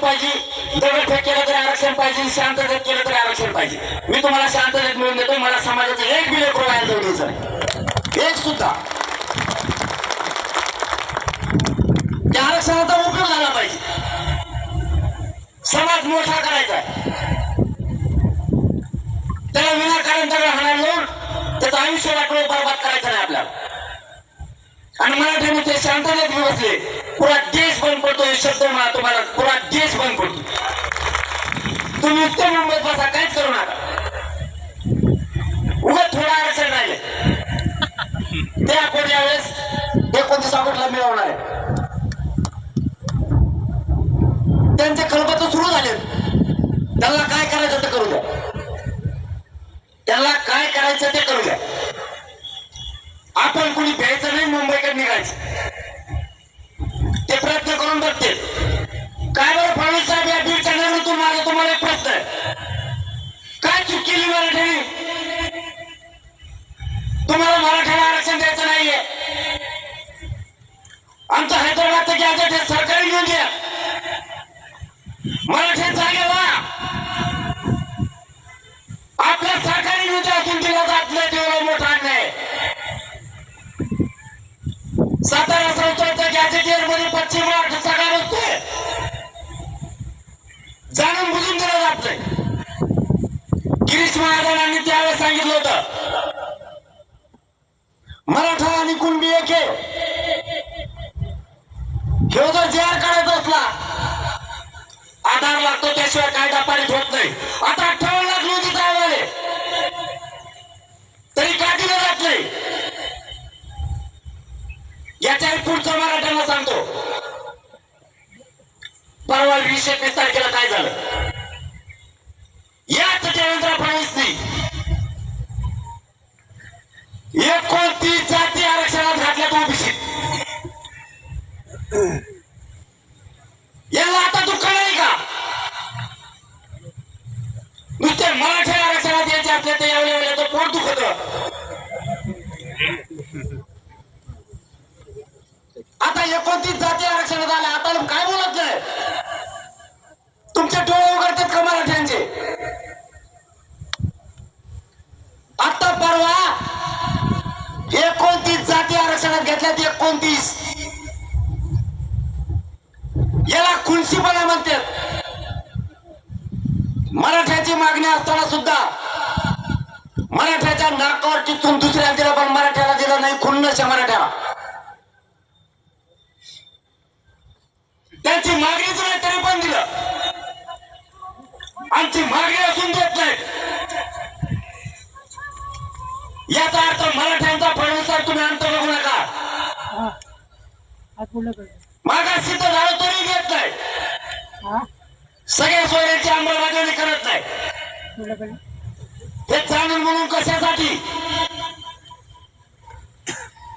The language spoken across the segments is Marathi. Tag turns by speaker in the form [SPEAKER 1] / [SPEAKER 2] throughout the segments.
[SPEAKER 1] पाहिजे. दगडफेक केलं तरी आरक्षण पाहिजे शांततेत केलं तरी आरक्षण पाहिजे. मी तुम्हाला शांततेत मिळून देतो मला समाजाचं एक बिल प्रोवायला जोडायचं नाही. एक सुद्धा. त्या आरक्षणाचा उपयोग झाला पाहिजे. समाज मोठा करायचा त्याला विनाकारण दगड हाणायला लावून त्याचं आयुष्य वाटवून बरबाद करायचं नाही आपल्याला. आणि मराठ्याने ते शांततेत बसले. पुरा देश बंद पडतो हे शब्द मला तुम्हाला पुरा देश बंद पडतो. तुम्ही उत्तर मुंबईत बसा काहीच करू नका. उगा थोडा आरक्षण राहिले ते आपण यावेळेस एकोणतीस ऑगस्टला मिळवणार आहे. त्यांचे खलबत सुरू झाले मराठी जागेला आपल्या सरकारी निधी असून दिला आपल्या नाही मोठा अन्याय सातारा संस्थांच्या गॅजेटियरमध्ये पश्चिम महाराष्ट्र सरकार असते जाणून बुजून दिलं जातंय गिरीश महाजनांनी त्यावेळेस सांगितलं होतं मराठा आणि कुणबी एक. हे जर जे आर असला आधार लागतो त्याशिवाय कायदा पारित होत नाही. आता अठ्ठावन्न लाख नोंदी चालवाले तरी का दिलं जात नाही? याच्या पुढचं मराठ्यांना सांगतो. परवा वीस एकवीस तारखेला काय झालं? याच देवेंद्र फडणवीसनी एकोणतीस जाती आरक्षणात घातल्यात ओबीसी. याला आता दुःख नाही का? नुसते मराठी आरक्षणात यायचे असले तर यावेळी वेळेला तर पोट दुखत. आता एकोणतीस जाती आरक्षणात आल्या. आता काय बोलत नाही? तुमचे डोळे उघडतात का मराठ्यांचे? आता परवा एकोणतीस जाती आरक्षणात घेतल्यात एकोणतीस. याला खुनशीपणा म्हणतात. मराठ्याची मागणी असताना सुद्धा मराठ्याच्या नाकावर टिचून दुसऱ्या दिला पण मराठ्याला दिलं नाही. खुन्नशा मराठ्याला. त्यांची मागणीच नाही तरी पण दिलं. आमची मागणी असून देत नाही. याचा अर्थ मराठ्यांचा फडणवीस तुम्ही अंत बघू नका. मागास सिद्ध झालं तरी घेत नाही. सगळ्या सोयऱ्याची अंमलबजावणी करत नाही. हे जाणून म्हणून कशासाठी?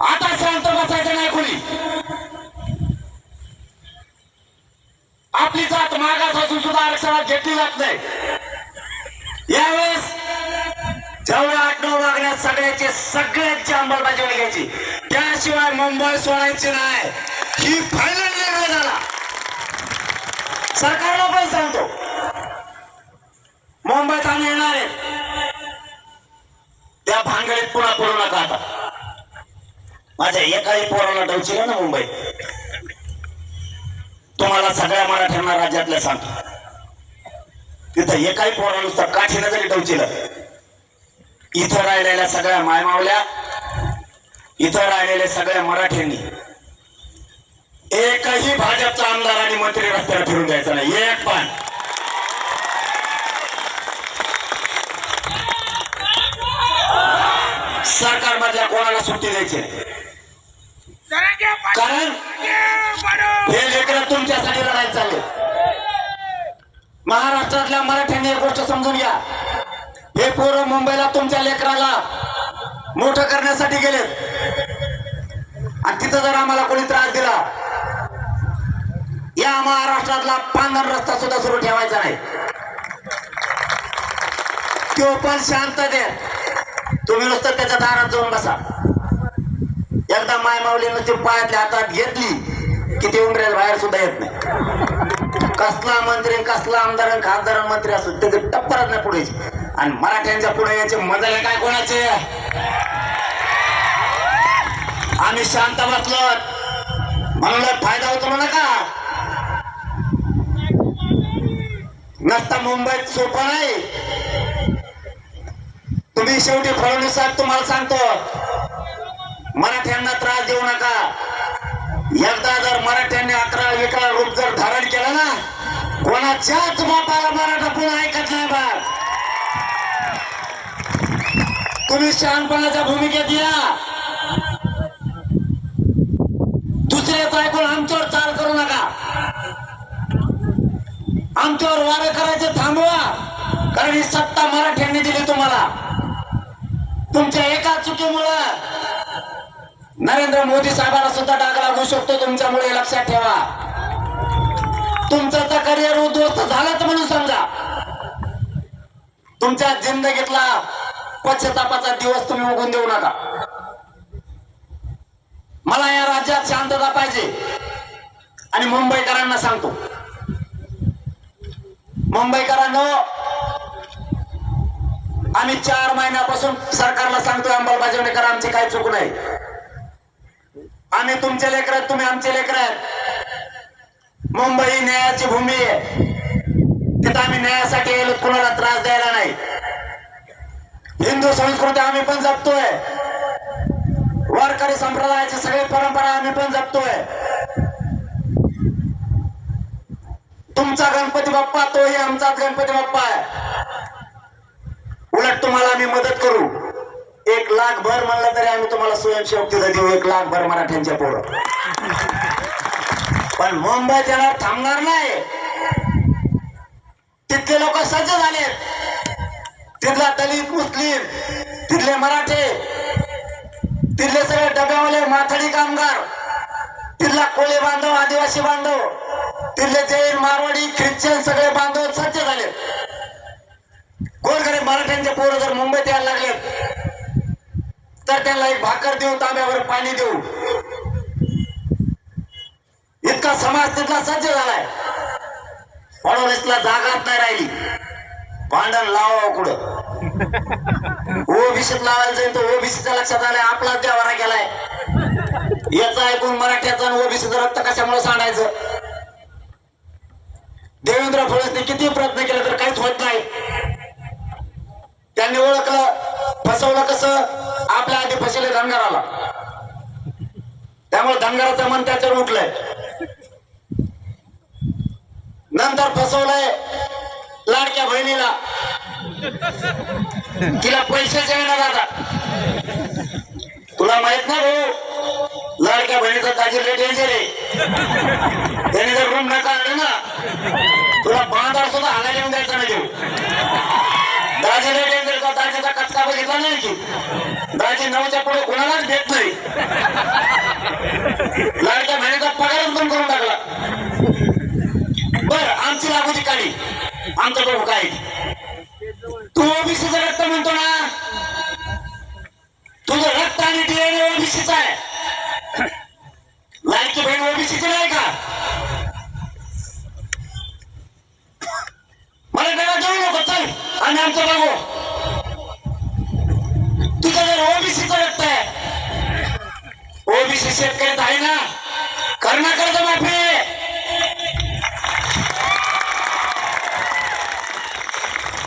[SPEAKER 1] आता शांत बसायचं नाही कोणी. आपली जात मागास असून सुद्धा आरक्षणात घेतली जात नाही. यावेळेस जेवढ्या आठ नऊ मागण्या सगळ्याची सगळ्यांची अंमलबजावणी घ्यायची. त्याशिवाय मुंबई सोडायची नाही. ही फायनल निर्णय झाला. सरकारला पण सांगतो. मुंबईत आम्ही येणार आहे. त्या भानगडीत पुन्हा पडू नका आता. माझ्या एकाही पोराला डवचिलं ना मुंबईत. तुम्हाला सगळ्या मराठ्यांना राज्यातल्या सांगतो. तिथं एकाही पोरा नुसतं काठीनं जरी डवचिलं इथं राहिलेल्या सगळ्या मायमावल्या इथं राहिलेल्या सगळ्या मराठ्यांनी एकही भाजपचा आमदार आणि मंत्री रस्त्याला फिरून द्यायचा नाही. एक पण सरकार मधल्या कोणाला सुट्टी द्यायची? कारण हे लेकर तुमच्यासाठी लढायला चालले. महाराष्ट्रातल्या मराठ्यांनी एक गोष्ट समजून घ्या. हे पोरं मुंबईला तुमच्या लेकराला मोठं करण्यासाठी गेलेत. आणि तिथं जर आम्हाला कोणी त्रास दिला या महाराष्ट्रातला पांढर रस्ता सुद्धा सुरू ठेवायचा नाही. तो पण शांत दे तुम्ही नुसतं त्याच्या दारात जाऊन बसा. एकदा माय माऊली नुसती पायातल्या हातात घेतली की ते उमरेल बाहेर सुद्धा येत नाही. कसला मंत्री कसला आमदार खासदार मंत्री असो त्याचे टप्परच नाही पुढे आणि मराठ्यांच्या पुढे याचे मजाले काय कोणाचे? आम्ही शांत बसलो म्हणून फायदा होतो नका. नसता मुंबईत सोपं नाही. तुम्ही शेवटी फडणवीस साहेब तुम्हाला सांगतो मराठ्यांना त्रास देऊ नका. एकदा जर मराठ्यांनी अकरा विकरा रूप जर धारण केलं ना कोणाच्याच बापाला मराठा पुन्हा ऐकत नाही बा. तुम्ही शहाणपणाच्या भूमिकेत या. दुसऱ्याचं ऐकून आमच्यावर चाल करू नका. आमच्यावर वारं करायचं थांबवा. कारण ही सत्ता मराठ्यांनी दिली तुम्हाला. तुमच्या एका चुकीमुळं नरेंद्र मोदी साहेबांना सुद्धा डाग लागू शकतो तुमच्यामुळे लक्षात ठेवा. तुमचं तर करिअर उद्ध्वस्त झालंच म्हणून समजा. तुमच्या जिंदगीतला पश्चातापाचा दिवस तुम्ही उघडून देऊ नका. मला या राज्यात शांतता पाहिजे. आणि मुंबईकरांना सांगतो. मुंबईकरांनो आम्ही चार महिन्यापासून सरकारला सांगतोय अंमलबजावणी करा आमची काही चूक नाही. आम्ही तुमचे लेकर आहेत तुम्ही आमचे लेकर आहेत. मुंबई ही न्यायाची भूमी आहे. तिथं आम्ही न्यायासाठी येलो कुणाला त्रास द्यायला नाही. हिंदू संस्कृती आम्ही पण जपतोय. वारकरी संप्रदायाची सगळी परंपरा आम्ही पण जपतोय. तुमचा गणपती बाप्पा तोही आमचाच गणपती बाप्पा आहे. उलट तुम्हाला आम्ही मदत करू. एक लाख भर म्हणलं तरी आम्ही तुम्हाला स्वयंसेवक तिथं देऊ एक लाख भर मराठ्यांच्या पोरं. पण मुंबई येणार थांबणार नाही. तिथले लोक सज्ज झालेत. तिथला दलित मुस्लिम तिथले मराठे तिथले सगळे डब्यावाले माथडी कामगार तिथला कोळी बांधव आदिवासी बांधव तिथले जैन मारवाडी ख्रिश्चन सगळे बांधव सज्ज झाले. गोरगरीब मराठ्यांचे पोरं जर मुंबईत यायला लागले तर त्यांना एक भाकर देऊ तांब्यावर पाणी देऊ. इतका समाज तिथला सज्ज झालाय. फडणवीसला जागाच नाही राहिली. भांडण लावा कुठं? ओबीसीत लावायला जाईल तर ओबीसीच्या लक्षात आलंय आपलाच देवारा गेलाय याचं ऐकून मराठ्याचं आणि ओबीसीचं रक्त कशामुळे सांडायचं? देवेंद्र फडणवीसने किती प्रयत्न केले तर काहीच होत नाही. त्यांनी ओळखलं फसवलं कसं? आपल्या आधी फसले धनगराला. त्यामुळे धनगराचं मन त्याच्यावर उठलंय. नंतर फसवलंय लाडक्या बहिणीला. तिला पैसेच येणार आता तुला माहीत नाही भाऊ लाडक्या बहिणीचा ताजीर डेंजर आहे. त्याने जर रूम नका आणलं ना तुला बांधार सुद्धा हालायला येऊन द्यायचा नाही देऊ दाजीला डेंजर का दाजीचा कचका बघितला नाही की दाजी नऊच्या पुढे कोणालाच देत नाही. लाडक्या बहिणीचा पगार पण करून टाकला. बर आमची लागूची काळी आमचा बघू काय तू ओबीसीचं रक्त म्हणतो ना. तुझं रक्त आणि डीएनए ओबीसीच आहे. लाडकी बहीण ओबीसीची नाही का? मला त्याला देऊ नको चल. आणि आमचं बघू. तुझं जर ओबीसीचं रक्त ओबीसी शेतकऱ्यात आहे ना करणार कर्ज माफी.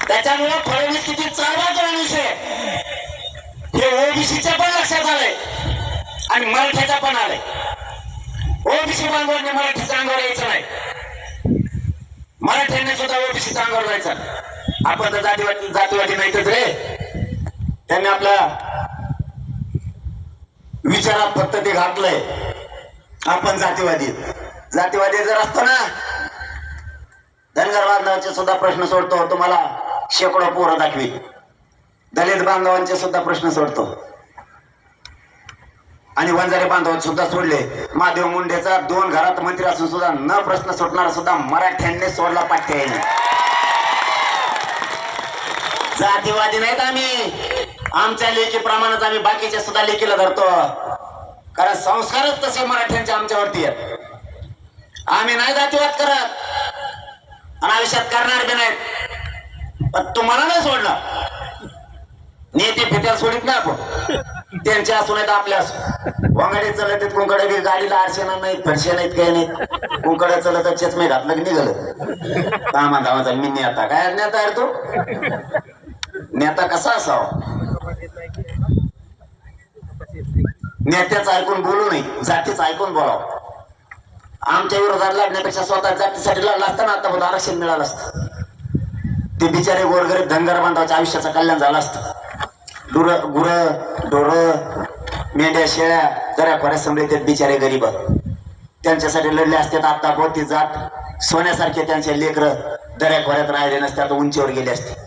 [SPEAKER 1] त्याच्यामुळे फडणवीस किती चालवाचा माणूस आहे. हे ओबीसीच्या पण लक्षात आलंय आणि मराठ्याच्या पण आलंय. ओबीसी बांधवांनी मराठीचा अंगावर यायचं नाही. मराठ्यांनी सुद्धा ओबीसीचा अंगावर जायचं. आपण तर जातीवाटी जातीवाटी नाहीतच रे. त्यांनी आपल्या विचारात फक्त ते घातलंय. आपण जातीवादी. जातीवादी जर असतो ना धनगर बांधवांचे सुद्धा प्रश्न सोडतो तुम्हाला शेकडो पोरं दाखवी दलित बांधवांचे सुद्धा प्रश्न सोडतो. आणि वंजारी बांधव सुद्धा सोडले. महादेव मुंडेचा दोन घरात मंत्री असून सुद्धा न प्रश्न सुटणारा सुद्धा मराठ्यांनी सोडला पाठ्य जातीवादी नाहीत आम्ही. आमच्या लेखीप्रमाणेच आम्ही बाकीच्या सुद्धा लेखीला धरतो. कारण संस्कारच तसे मराठ्यांचे आमच्यावरती आहेत. आम्ही नाही जातीवाद करत. आयुष्यात करणार बी नाहीत. पण तुम्हाला नाही सोडणार नेते फित्याला सोडित ना आपण. त्यांचे असू नाहीत आपल्या असू. वांगडे चलत आहेत कुंकडे बी गाडीला आरशेना नाहीत फडशे नाहीत काही नाहीत. कुंकडे चलत तर चष्मे घातलं की निघालं. कामा धामाचा मी नेता. काय नेता आहे तो? नेता कसा असावा? नेत्याचं ऐकून बोलू नये जातीचं ऐकून बोलावं. आमच्या विरोधात लढण्यापेक्षा स्वतः जातीसाठी लढला असताना आता आरक्षण मिळालं असतं. ते बिचारे गोरगरीब धनगर बांधवाच्या आयुष्याचं कल्याण झालं असतं. डुर गुर ढोर मेंढ्या शेळ्या जरा खोऱ्या समृद्ध बिचारे गरीब. त्यांच्यासाठी लढले असते आता बोती जात. सोन्यासारखे त्यांचे लेकर दऱ्या खोऱ्यात राहिले नसते आता उंचीवर गेले असते.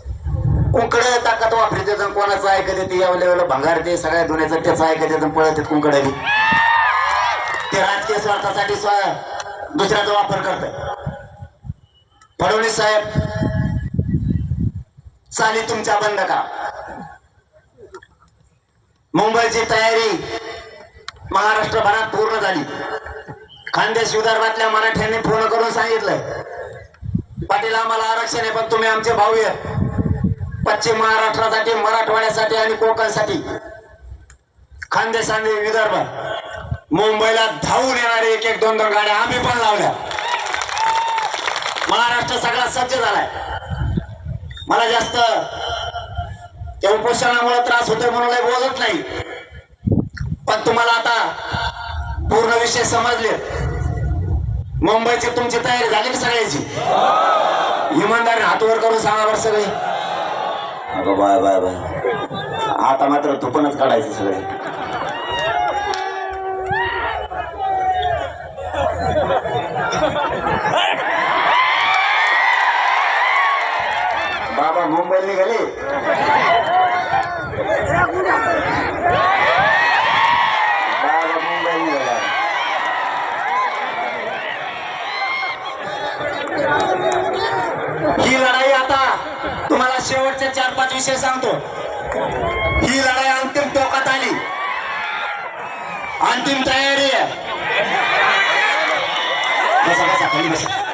[SPEAKER 1] कुंकड ताकद वापरते तर कोणाचं ऐकत येते या लेवला भंगार ते सगळ्या धुण्याचं त्याचं ऐकत येतं पळत येत कुंकड बी. ते राजकीय स्वार्थासाठी स्व दुसऱ्याचा वापर करत फडणवीस साहेब चाली तुमच्या बंद का मुंबईची तयारी महाराष्ट्रभरात पूर्ण झाली. खानदेश विदर्भातल्या मराठ्यांनी पूर्ण करून सांगितलंय. पाटील आम्हाला आरक्षण आहे पण तुम्ही आमचे भाऊ आहे पश्चिम महाराष्ट्रासाठी मराठवाड्यासाठी आणि कोकणसाठी. खानदेशांनी विदर्भ. मुंबईला धावून येणारे एक एक दोन दोन गाड्या आम्ही पण लावल्या. महाराष्ट्र सगळा सज्ज झालाय. मला जास्त त्या उपोषणामुळे त्रास होतोय म्हणून काही बोलत नाही. पण तुम्हाला आता पूर्ण विषय समजले. मुंबईची तुमची तयारी झाली की सगळ्याची? इमानदारी हातवर करून सांगा बरं सगळे. अगं बाय बाय बाय. आता मात्र तुपणच काढायचं सगळे. बाबा मुंबई निघाले बाबा मुंबईला निघाला ही लढाई आता तुम्हाला शेवटचे चार पाच विषय सांगतो. ही लढाई अंतिम टोकात आली. अंतिम तयारी आहे. बसा बसा खाली बसा.